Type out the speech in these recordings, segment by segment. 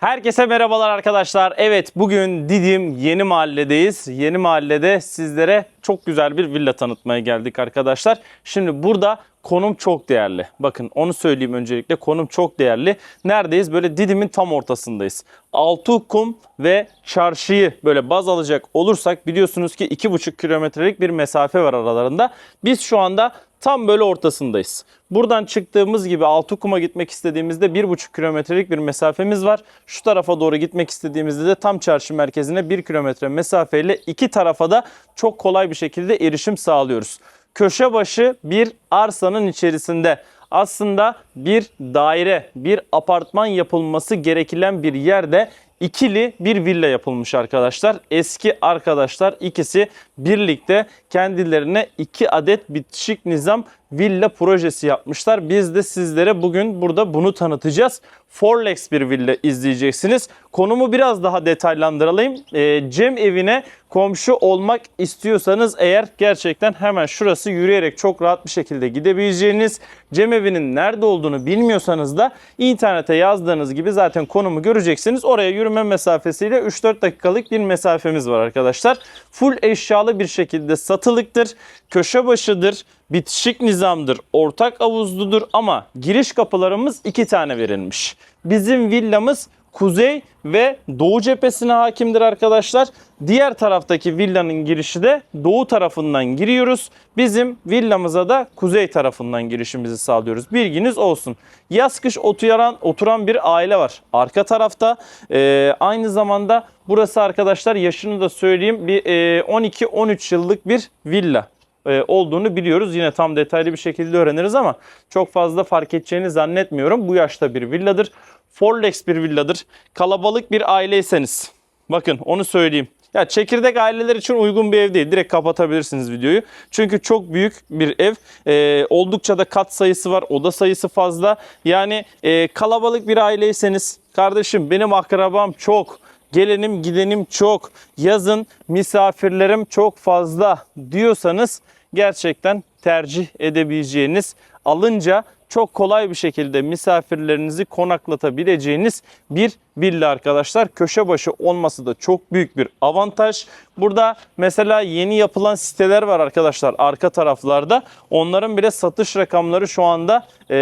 Herkese merhabalar arkadaşlar. Evet bugün Didim Yeni Mahalledeyiz. Yeni Mahallede sizlere çok güzel bir villa tanıtmaya geldik arkadaşlar. Şimdi burada konum çok değerli. Bakın onu söyleyeyim öncelikle konum çok değerli. Neredeyiz? Böyle Didim'in tam ortasındayız. Altıkum ve çarşıyı böyle baz alacak olursak biliyorsunuz ki 2,5 kilometrelik bir mesafe var aralarında. Biz şu anda tam böyle ortasındayız. Buradan çıktığımız gibi Altıkum'a gitmek istediğimizde 1,5 kilometrelik bir mesafemiz var. Şu tarafa doğru gitmek istediğimizde de tam çarşı merkezine 1 kilometre mesafeyle iki tarafa da çok kolay bir şekilde erişim sağlıyoruz. Köşe başı bir arsanın içerisinde aslında bir daire, bir apartman yapılması gereken bir yerde ikili bir villa yapılmış arkadaşlar. Eski arkadaşlar ikisi birlikte kendilerine iki adet bitişik nizam villa projesi yapmışlar. Biz de sizlere bugün burada bunu tanıtacağız. Forlex bir villa izleyeceksiniz. Konumu biraz daha detaylandıralım. Ee, Cem evine komşu olmak istiyorsanız eğer gerçekten hemen şurası yürüyerek çok rahat bir şekilde gidebileceğiniz Cem evinin nerede olduğunu bilmiyorsanız da internete yazdığınız gibi zaten konumu göreceksiniz. Oraya yürüme mesafesiyle 3-4 dakikalık bir mesafemiz var arkadaşlar. Full eşyalı bir şekilde satılıktır. Köşe başıdır bitişik nizamdır, ortak havuzludur ama giriş kapılarımız iki tane verilmiş. Bizim villamız kuzey ve doğu cephesine hakimdir arkadaşlar. Diğer taraftaki villanın girişi de doğu tarafından giriyoruz. Bizim villamıza da kuzey tarafından girişimizi sağlıyoruz. Bilginiz olsun. Yaz kış oturan, oturan bir aile var. Arka tarafta Ee, aynı zamanda burası arkadaşlar yaşını da söyleyeyim bir e, 12-13 yıllık bir villa olduğunu biliyoruz. Yine tam detaylı bir şekilde öğreniriz ama çok fazla fark edeceğini zannetmiyorum. Bu yaşta bir villadır. Forlex bir villadır. Kalabalık bir aileyseniz bakın onu söyleyeyim. Ya çekirdek aileler için uygun bir ev değil. Direkt kapatabilirsiniz videoyu. Çünkü çok büyük bir ev. Ee, oldukça da kat sayısı var. Oda sayısı fazla. Yani e, kalabalık bir aileyseniz kardeşim benim akrabam çok. Gelenim gidenim çok. Yazın misafirlerim çok fazla diyorsanız gerçekten tercih edebileceğiniz alınca çok kolay bir şekilde misafirlerinizi konaklatabileceğiniz bir villa arkadaşlar. Köşe başı olması da çok büyük bir avantaj. Burada mesela yeni yapılan siteler var arkadaşlar arka taraflarda. Onların bile satış rakamları şu anda e,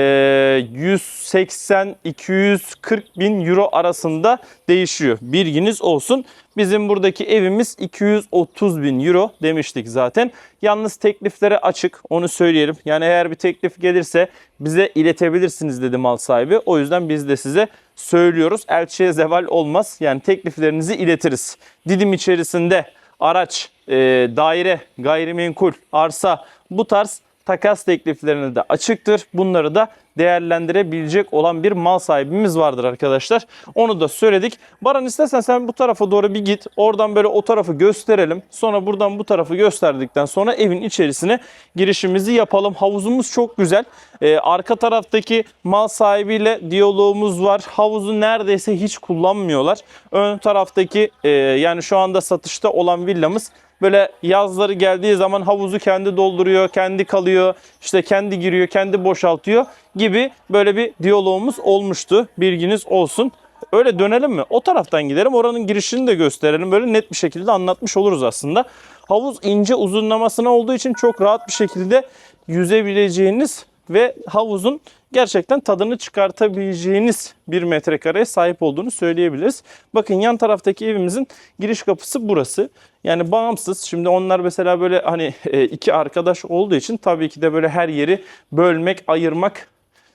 180-240 bin euro arasında değişiyor. Bilginiz olsun. Bizim buradaki evimiz 230 bin euro demiştik zaten. Yalnız tekliflere açık onu söyleyelim. Yani eğer bir teklif gelirse bize iletebilirsiniz dedi mal sahibi. O yüzden biz de size söylüyoruz. Elçiye zeval olmaz. Yani tekliflerinizi iletiriz. Didim içerisinde araç, e, daire, gayrimenkul, arsa bu tarz takas tekliflerine de açıktır. Bunları da değerlendirebilecek olan bir mal sahibimiz vardır arkadaşlar. Onu da söyledik. Baran istersen sen bu tarafa doğru bir git. Oradan böyle o tarafı gösterelim. Sonra buradan bu tarafı gösterdikten sonra evin içerisine girişimizi yapalım. Havuzumuz çok güzel. Ee, arka taraftaki mal sahibiyle diyalogumuz var. Havuzu neredeyse hiç kullanmıyorlar. Ön taraftaki e, yani şu anda satışta olan villamız böyle yazları geldiği zaman havuzu kendi dolduruyor, kendi kalıyor, işte kendi giriyor, kendi boşaltıyor gibi böyle bir diyalogumuz olmuştu. Bilginiz olsun. Öyle dönelim mi? O taraftan gidelim. Oranın girişini de gösterelim. Böyle net bir şekilde anlatmış oluruz aslında. Havuz ince uzunlamasına olduğu için çok rahat bir şekilde yüzebileceğiniz ve havuzun gerçekten tadını çıkartabileceğiniz bir metrekareye sahip olduğunu söyleyebiliriz. Bakın yan taraftaki evimizin giriş kapısı burası. Yani bağımsız. Şimdi onlar mesela böyle hani e, iki arkadaş olduğu için tabii ki de böyle her yeri bölmek, ayırmak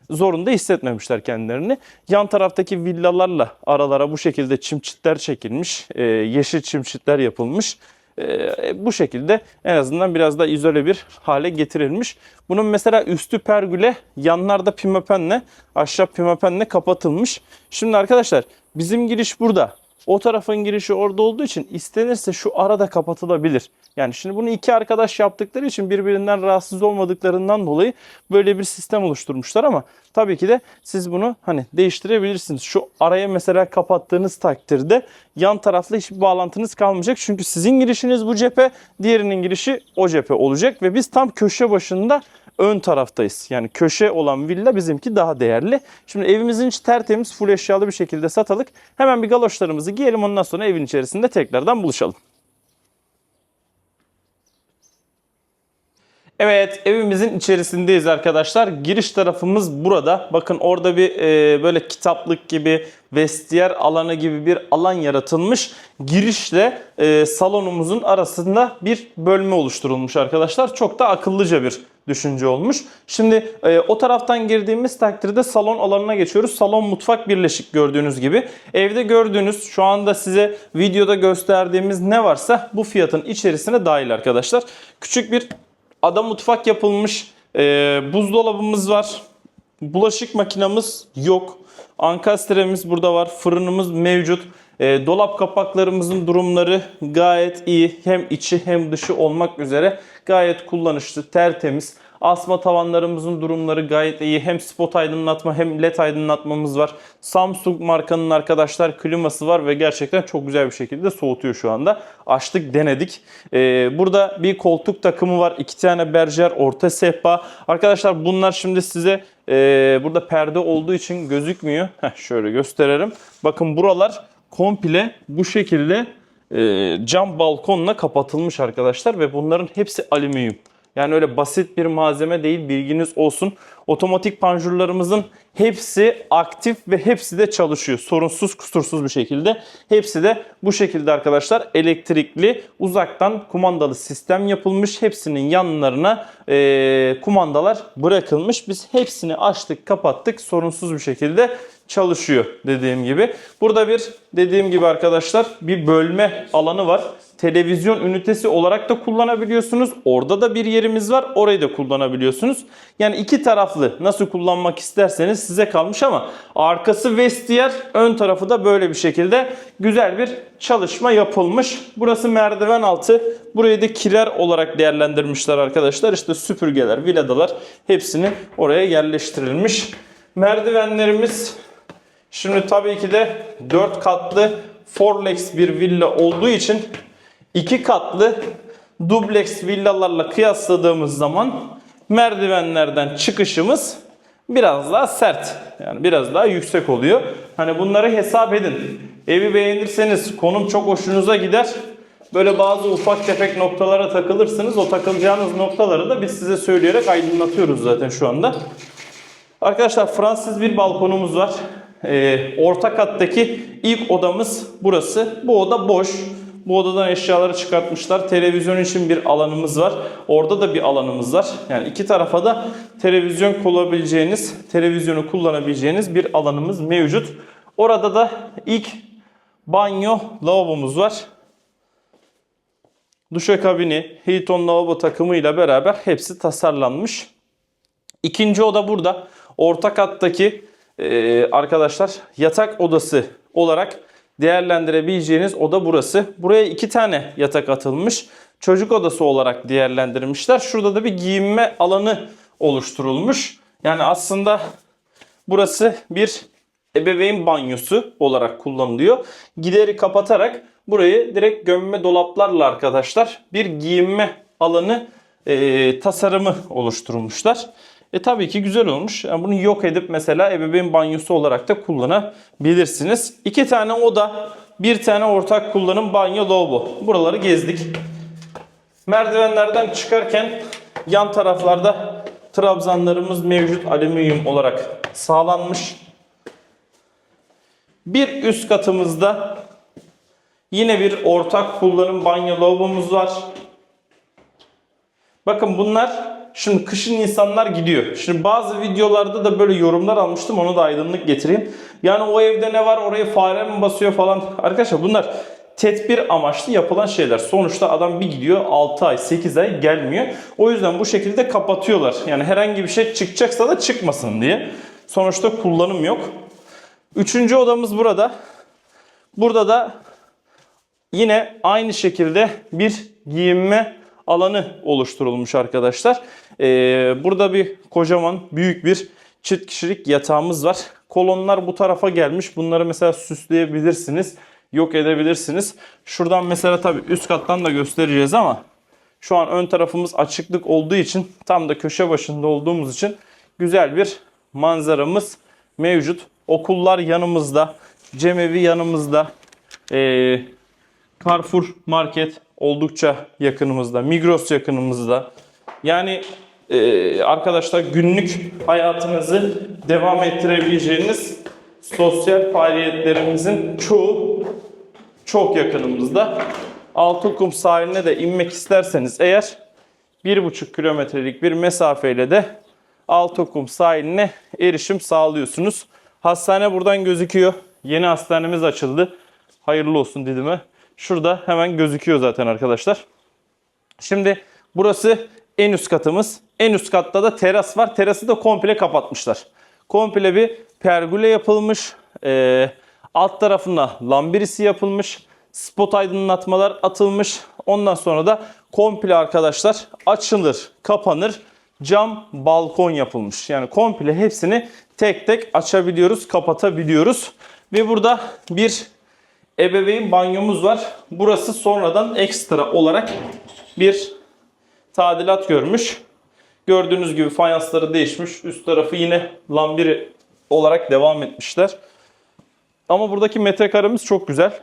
zorunda hissetmemişler kendilerini. Yan taraftaki villalarla aralara bu şekilde çimçitler çekilmiş, e, yeşil çimçitler yapılmış. E, bu şekilde en azından biraz da izole bir hale getirilmiş. Bunun mesela üstü pergüle, yanlarda pimapenle, aşağı pimapenle kapatılmış. Şimdi arkadaşlar bizim giriş burada. O tarafın girişi orada olduğu için istenirse şu arada kapatılabilir. Yani şimdi bunu iki arkadaş yaptıkları için birbirinden rahatsız olmadıklarından dolayı böyle bir sistem oluşturmuşlar ama tabii ki de siz bunu hani değiştirebilirsiniz. Şu araya mesela kapattığınız takdirde yan tarafla hiçbir bağlantınız kalmayacak. Çünkü sizin girişiniz bu cephe, diğerinin girişi o cephe olacak ve biz tam köşe başında ön taraftayız. Yani köşe olan villa bizimki daha değerli. Şimdi evimizin içi tertemiz, full eşyalı bir şekilde satılık. Hemen bir galoşlarımızı giyelim ondan sonra evin içerisinde tekrardan buluşalım. Evet evimizin içerisindeyiz arkadaşlar. Giriş tarafımız burada. Bakın orada bir e, böyle kitaplık gibi vestiyer alanı gibi bir alan yaratılmış. Girişle e, salonumuzun arasında bir bölme oluşturulmuş arkadaşlar. Çok da akıllıca bir düşünce olmuş. Şimdi e, o taraftan girdiğimiz takdirde salon alanına geçiyoruz. Salon mutfak birleşik gördüğünüz gibi. Evde gördüğünüz şu anda size videoda gösterdiğimiz ne varsa bu fiyatın içerisine dahil arkadaşlar. Küçük bir ada mutfak yapılmış. E, buzdolabımız var. Bulaşık makinamız yok. Ankastremiz burada var. Fırınımız mevcut. E, dolap kapaklarımızın durumları gayet iyi. Hem içi hem dışı olmak üzere gayet kullanışlı, tertemiz. Asma tavanlarımızın durumları gayet iyi. Hem spot aydınlatma hem led aydınlatmamız var. Samsung markanın arkadaşlar kliması var ve gerçekten çok güzel bir şekilde soğutuyor şu anda. Açtık denedik. Ee, burada bir koltuk takımı var. iki tane berjer, orta sehpa. Arkadaşlar bunlar şimdi size e, burada perde olduğu için gözükmüyor. Heh, şöyle gösterelim. Bakın buralar komple bu şekilde e, cam balkonla kapatılmış arkadaşlar ve bunların hepsi alüminyum. Yani öyle basit bir malzeme değil bilginiz olsun. Otomatik panjurlarımızın hepsi aktif ve hepsi de çalışıyor. Sorunsuz kusursuz bir şekilde. Hepsi de bu şekilde arkadaşlar elektrikli uzaktan kumandalı sistem yapılmış. Hepsinin yanlarına e, kumandalar bırakılmış. Biz hepsini açtık kapattık sorunsuz bir şekilde çalışıyor dediğim gibi. Burada bir dediğim gibi arkadaşlar bir bölme alanı var. Televizyon ünitesi olarak da kullanabiliyorsunuz. Orada da bir yerimiz var. Orayı da kullanabiliyorsunuz. Yani iki taraflı nasıl kullanmak isterseniz size kalmış ama arkası vestiyer, ön tarafı da böyle bir şekilde güzel bir çalışma yapılmış. Burası merdiven altı. Burayı da kirer olarak değerlendirmişler arkadaşlar. İşte süpürgeler, viladalar hepsini oraya yerleştirilmiş. Merdivenlerimiz Şimdi tabii ki de 4 katlı Forlex bir villa olduğu için 2 katlı dubleks villalarla kıyasladığımız zaman merdivenlerden çıkışımız biraz daha sert. Yani biraz daha yüksek oluyor. Hani bunları hesap edin. Evi beğenirseniz konum çok hoşunuza gider. Böyle bazı ufak tefek noktalara takılırsınız. O takılacağınız noktaları da biz size söyleyerek aydınlatıyoruz zaten şu anda. Arkadaşlar Fransız bir balkonumuz var. Ee, orta kattaki ilk odamız burası. Bu oda boş. Bu odadan eşyaları çıkartmışlar. Televizyon için bir alanımız var. Orada da bir alanımız var. Yani iki tarafa da televizyon kullanabileceğiniz, televizyonu kullanabileceğiniz bir alanımız mevcut. Orada da ilk banyo lavabomuz var. Duşakabini, Hilton lavabo takımıyla beraber hepsi tasarlanmış. İkinci oda burada. Orta kattaki e, arkadaşlar yatak odası olarak değerlendirebileceğiniz oda burası. Buraya iki tane yatak atılmış. Çocuk odası olarak değerlendirmişler. Şurada da bir giyinme alanı oluşturulmuş. Yani aslında burası bir ebeveyn banyosu olarak kullanılıyor. Gideri kapatarak burayı direkt gömme dolaplarla arkadaşlar bir giyinme alanı e, tasarımı oluşturmuşlar. E tabii ki güzel olmuş. Yani bunu yok edip mesela ebeveyn banyosu olarak da kullanabilirsiniz. İki tane oda, bir tane ortak kullanım banyo lavabo. Buraları gezdik. Merdivenlerden çıkarken yan taraflarda trabzanlarımız mevcut alüminyum olarak sağlanmış. Bir üst katımızda yine bir ortak kullanım banyo lavabomuz var. Bakın bunlar şimdi kışın insanlar gidiyor. Şimdi bazı videolarda da böyle yorumlar almıştım onu da aydınlık getireyim. Yani o evde ne var oraya fare mi basıyor falan. Arkadaşlar bunlar tedbir amaçlı yapılan şeyler. Sonuçta adam bir gidiyor 6 ay 8 ay gelmiyor. O yüzden bu şekilde kapatıyorlar. Yani herhangi bir şey çıkacaksa da çıkmasın diye. Sonuçta kullanım yok. Üçüncü odamız burada. Burada da yine aynı şekilde bir giyinme alanı oluşturulmuş arkadaşlar. Ee, burada bir kocaman büyük bir çift kişilik yatağımız var. Kolonlar bu tarafa gelmiş. Bunları mesela süsleyebilirsiniz. Yok edebilirsiniz. Şuradan mesela tabii üst kattan da göstereceğiz ama Şu an ön tarafımız açıklık olduğu için tam da köşe başında olduğumuz için güzel bir manzaramız mevcut. Okullar yanımızda, cemevi yanımızda, ee, Carrefour market oldukça yakınımızda, Migros yakınımızda. Yani ee, arkadaşlar günlük hayatınızı devam ettirebileceğiniz sosyal faaliyetlerimizin çoğu çok yakınımızda. Altıkum sahiline de inmek isterseniz eğer 1,5 kilometrelik bir mesafeyle de Altıkum sahiline erişim sağlıyorsunuz. Hastane buradan gözüküyor. Yeni hastanemiz açıldı. Hayırlı olsun Didim'e. Şurada hemen gözüküyor zaten arkadaşlar. Şimdi burası en üst katımız. En üst katta da teras var. Terası da komple kapatmışlar. Komple bir pergole yapılmış. Ee, alt tarafına lambirisi yapılmış. Spot aydınlatmalar atılmış. Ondan sonra da komple arkadaşlar açılır, kapanır. Cam balkon yapılmış. Yani komple hepsini tek tek açabiliyoruz, kapatabiliyoruz. Ve burada bir ebeveyn banyomuz var. Burası sonradan ekstra olarak bir tadilat görmüş. Gördüğünüz gibi fayansları değişmiş. Üst tarafı yine lambiri olarak devam etmişler. Ama buradaki metrekaremiz çok güzel.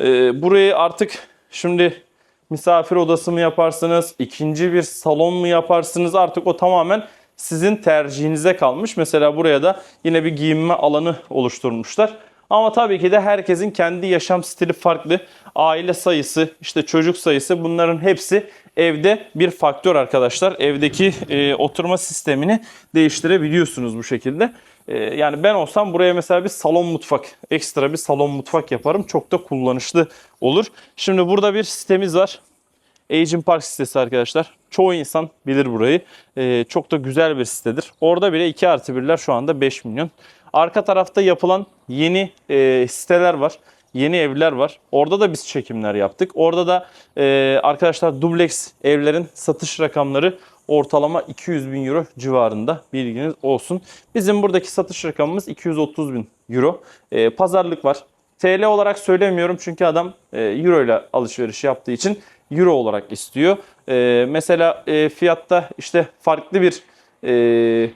Ee, burayı artık şimdi misafir odası mı yaparsınız, ikinci bir salon mu yaparsınız artık o tamamen sizin tercihinize kalmış. Mesela buraya da yine bir giyinme alanı oluşturmuşlar. Ama tabii ki de herkesin kendi yaşam stili farklı. Aile sayısı, işte çocuk sayısı bunların hepsi evde bir faktör arkadaşlar. Evdeki e, oturma sistemini değiştirebiliyorsunuz bu şekilde. E, yani ben olsam buraya mesela bir salon mutfak, ekstra bir salon mutfak yaparım. Çok da kullanışlı olur. Şimdi burada bir sitemiz var. Agent Park sitesi arkadaşlar. Çoğu insan bilir burayı. Ee, çok da güzel bir sitedir. Orada bile 2 artı 1'ler şu anda 5 milyon. Arka tarafta yapılan yeni e, siteler var. Yeni evler var. Orada da biz çekimler yaptık. Orada da e, arkadaşlar dubleks evlerin satış rakamları ortalama 200 bin euro civarında bilginiz olsun. Bizim buradaki satış rakamımız 230 bin euro. E, pazarlık var. TL olarak söylemiyorum çünkü adam e, euro ile alışveriş yaptığı için euro olarak istiyor. E, mesela e, fiyatta işte farklı bir e,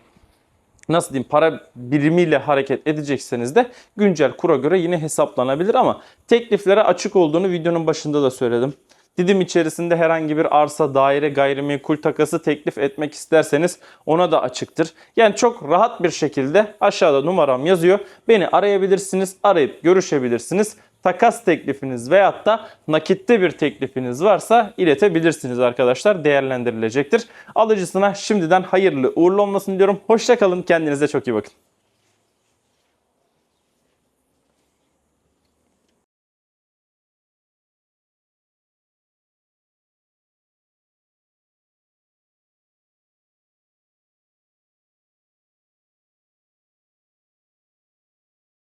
nasıl diyeyim para birimiyle hareket edecekseniz de güncel kura göre yine hesaplanabilir ama tekliflere açık olduğunu videonun başında da söyledim. Didim içerisinde herhangi bir arsa, daire, gayrimenkul takası teklif etmek isterseniz ona da açıktır. Yani çok rahat bir şekilde aşağıda numaram yazıyor. Beni arayabilirsiniz, arayıp görüşebilirsiniz. Takas teklifiniz veyahut da nakitte bir teklifiniz varsa iletebilirsiniz arkadaşlar. Değerlendirilecektir. Alıcısına şimdiden hayırlı uğurlu olmasını diyorum. Hoşçakalın. Kendinize çok iyi bakın.